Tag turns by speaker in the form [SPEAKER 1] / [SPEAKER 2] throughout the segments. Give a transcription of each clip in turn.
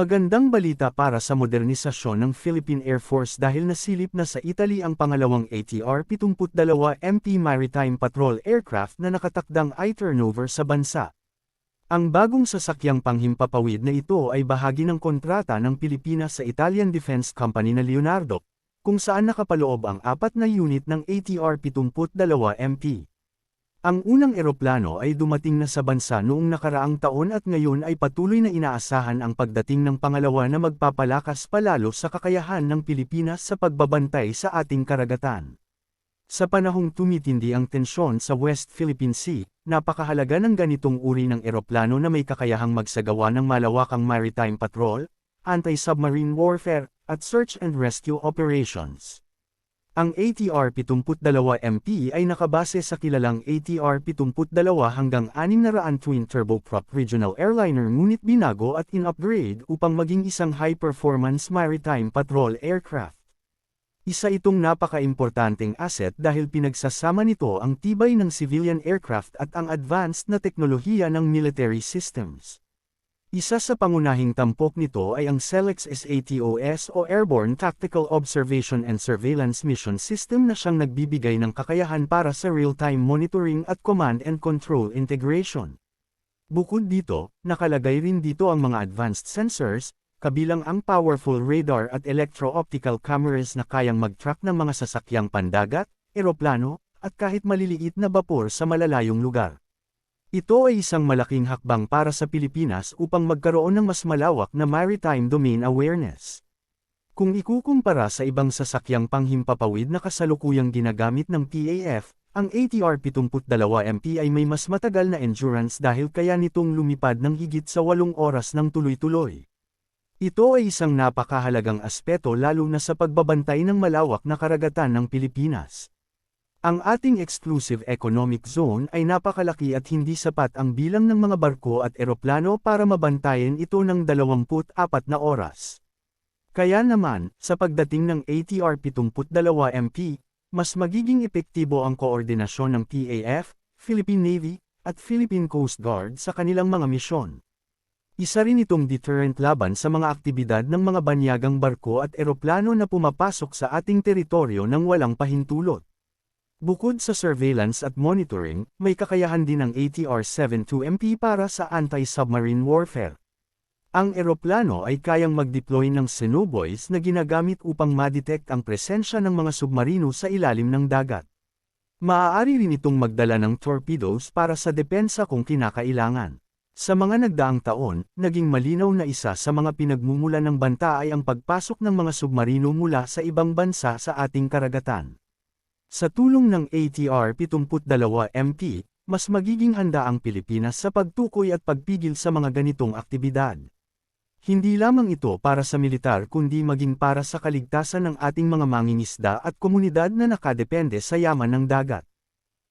[SPEAKER 1] Magandang balita para sa modernisasyon ng Philippine Air Force dahil nasilip na sa Italy ang pangalawang ATR-72 MP Maritime Patrol aircraft na nakatakdang i-turnover sa bansa. Ang bagong sasakyang panghimpapawid na ito ay bahagi ng kontrata ng Pilipinas sa Italian Defense Company na Leonardo, kung saan nakapaloob ang apat na unit ng ATR-72 MP. Ang unang eroplano ay dumating na sa bansa noong nakaraang taon at ngayon ay patuloy na inaasahan ang pagdating ng pangalawa na magpapalakas palalo sa kakayahan ng Pilipinas sa pagbabantay sa ating karagatan. Sa panahong tumitindi ang tensyon sa West Philippine Sea, napakahalaga ng ganitong uri ng eroplano na may kakayahang magsagawa ng malawakang maritime patrol, anti-submarine warfare, at search and rescue operations. Ang ATR-72MP ay nakabase sa kilalang ATR-72 hanggang 600 twin turboprop regional airliner ngunit binago at in-upgrade upang maging isang high-performance maritime patrol aircraft. Isa itong napaka-importanteng asset dahil pinagsasama nito ang tibay ng civilian aircraft at ang advanced na teknolohiya ng military systems. Isa sa pangunahing tampok nito ay ang CELEX SATOS o Airborne Tactical Observation and Surveillance Mission System na siyang nagbibigay ng kakayahan para sa real-time monitoring at command and control integration. Bukod dito, nakalagay rin dito ang mga advanced sensors, kabilang ang powerful radar at electro-optical cameras na kayang mag-track ng mga sasakyang pandagat, eroplano, at kahit maliliit na bapor sa malalayong lugar. Ito ay isang malaking hakbang para sa Pilipinas upang magkaroon ng mas malawak na maritime domain awareness. Kung ikukumpara sa ibang sasakyang panghimpapawid na kasalukuyang ginagamit ng PAF, ang ATR-72MP ay may mas matagal na endurance dahil kaya nitong lumipad ng higit sa 8 oras ng tuloy-tuloy. Ito ay isang napakahalagang aspeto lalo na sa pagbabantay ng malawak na karagatan ng Pilipinas. Ang ating exclusive economic zone ay napakalaki at hindi sapat ang bilang ng mga barko at eroplano para mabantayan ito ng 24 na oras. Kaya naman, sa pagdating ng ATR-72MP, mas magiging epektibo ang koordinasyon ng PAF, Philippine Navy, at Philippine Coast Guard sa kanilang mga misyon. Isa rin itong deterrent laban sa mga aktibidad ng mga banyagang barko at eroplano na pumapasok sa ating teritoryo ng walang pahintulot. Bukod sa surveillance at monitoring, may kakayahan din ang ATR-72MP para sa anti-submarine warfare. Ang eroplano ay kayang mag-deploy ng Xenoboys na ginagamit upang ma-detect ang presensya ng mga submarino sa ilalim ng dagat. Maaari rin itong magdala ng torpedoes para sa depensa kung kinakailangan. Sa mga nagdaang taon, naging malinaw na isa sa mga pinagmumula ng banta ay ang pagpasok ng mga submarino mula sa ibang bansa sa ating karagatan. Sa tulong ng ATR-72MP, mas magiging handa ang Pilipinas sa pagtukoy at pagpigil sa mga ganitong aktibidad. Hindi lamang ito para sa militar kundi maging para sa kaligtasan ng ating mga mangingisda at komunidad na nakadepende sa yaman ng dagat.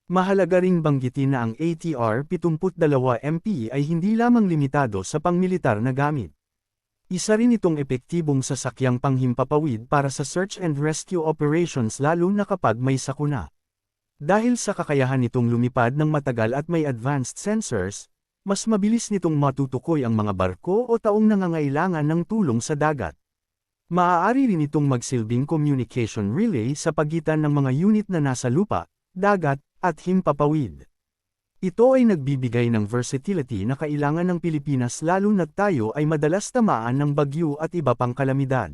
[SPEAKER 1] Mahalaga ring banggitin na ang ATR-72MP ay hindi lamang limitado sa pangmilitar na gamit. Isa rin itong epektibong sasakyang panghimpapawid para sa search and rescue operations lalo na kapag may sakuna. Dahil sa kakayahan nitong lumipad ng matagal at may advanced sensors, mas mabilis nitong matutukoy ang mga barko o taong nangangailangan ng tulong sa dagat. Maaari rin itong magsilbing communication relay sa pagitan ng mga unit na nasa lupa, dagat, at himpapawid. Ito ay nagbibigay ng versatility na kailangan ng Pilipinas lalo na tayo ay madalas tamaan ng bagyo at iba pang kalamidad.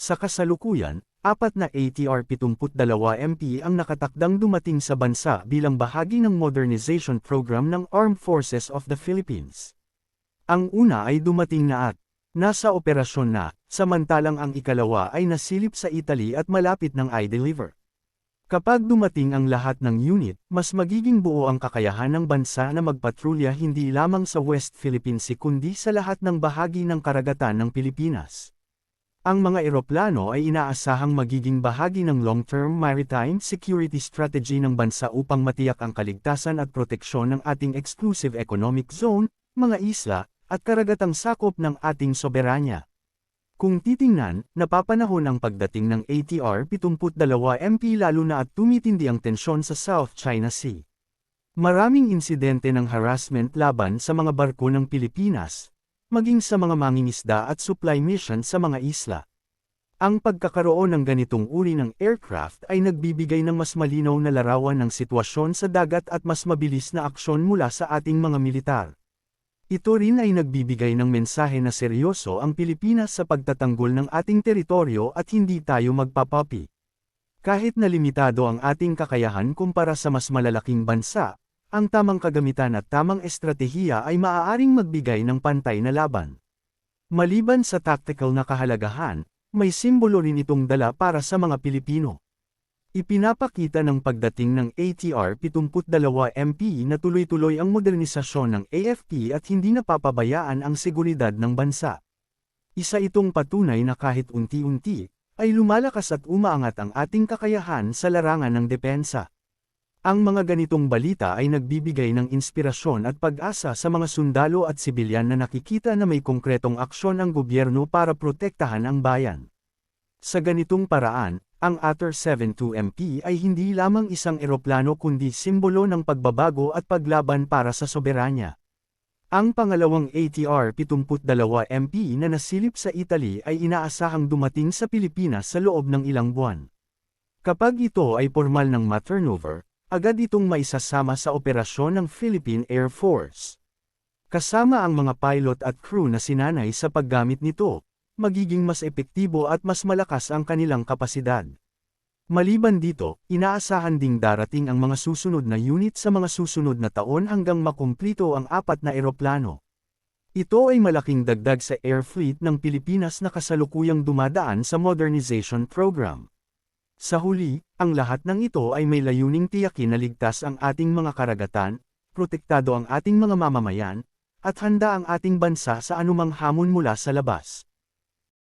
[SPEAKER 1] Sa kasalukuyan, apat na ATR-72MP ang nakatakdang dumating sa bansa bilang bahagi ng modernization program ng Armed Forces of the Philippines. Ang una ay dumating na at nasa operasyon na, samantalang ang ikalawa ay nasilip sa Italy at malapit ng i-deliver. Kapag dumating ang lahat ng unit, mas magiging buo ang kakayahan ng bansa na magpatrolya hindi lamang sa West Philippine Sea kundi sa lahat ng bahagi ng karagatan ng Pilipinas. Ang mga eroplano ay inaasahang magiging bahagi ng long-term maritime security strategy ng bansa upang matiyak ang kaligtasan at proteksyon ng ating exclusive economic zone, mga isla, at karagatang sakop ng ating soberanya. Kung titingnan, napapanahon ang pagdating ng ATR-72MP lalo na at tumitindi ang tensyon sa South China Sea. Maraming insidente ng harassment laban sa mga barko ng Pilipinas, maging sa mga mangingisda at supply mission sa mga isla. Ang pagkakaroon ng ganitong uri ng aircraft ay nagbibigay ng mas malinaw na larawan ng sitwasyon sa dagat at mas mabilis na aksyon mula sa ating mga militar. Ito rin ay nagbibigay ng mensahe na seryoso ang Pilipinas sa pagtatanggol ng ating teritoryo at hindi tayo magpapapi. Kahit na limitado ang ating kakayahan kumpara sa mas malalaking bansa, ang tamang kagamitan at tamang estratehiya ay maaaring magbigay ng pantay na laban. Maliban sa tactical na kahalagahan, may simbolo rin itong dala para sa mga Pilipino. Ipinapakita ng pagdating ng ATR-72MP na tuloy-tuloy ang modernisasyon ng AFP at hindi napapabayaan ang seguridad ng bansa. Isa itong patunay na kahit unti-unti, ay lumalakas at umaangat ang ating kakayahan sa larangan ng depensa. Ang mga ganitong balita ay nagbibigay ng inspirasyon at pag-asa sa mga sundalo at sibilyan na nakikita na may konkretong aksyon ang gobyerno para protektahan ang bayan. Sa ganitong paraan, ang ATR 72MP ay hindi lamang isang eroplano kundi simbolo ng pagbabago at paglaban para sa soberanya. Ang pangalawang ATR 72MP na nasilip sa Italy ay inaasahang dumating sa Pilipinas sa loob ng ilang buwan. Kapag ito ay formal ng ma-turnover, agad itong maisasama sa operasyon ng Philippine Air Force. Kasama ang mga pilot at crew na sinanay sa paggamit nito, magiging mas epektibo at mas malakas ang kanilang kapasidad. Maliban dito, inaasahan ding darating ang mga susunod na unit sa mga susunod na taon hanggang makumplito ang apat na eroplano. Ito ay malaking dagdag sa air fleet ng Pilipinas na kasalukuyang dumadaan sa modernization program. Sa huli, ang lahat ng ito ay may layuning tiyakin na ligtas ang ating mga karagatan, protektado ang ating mga mamamayan, at handa ang ating bansa sa anumang hamon mula sa labas.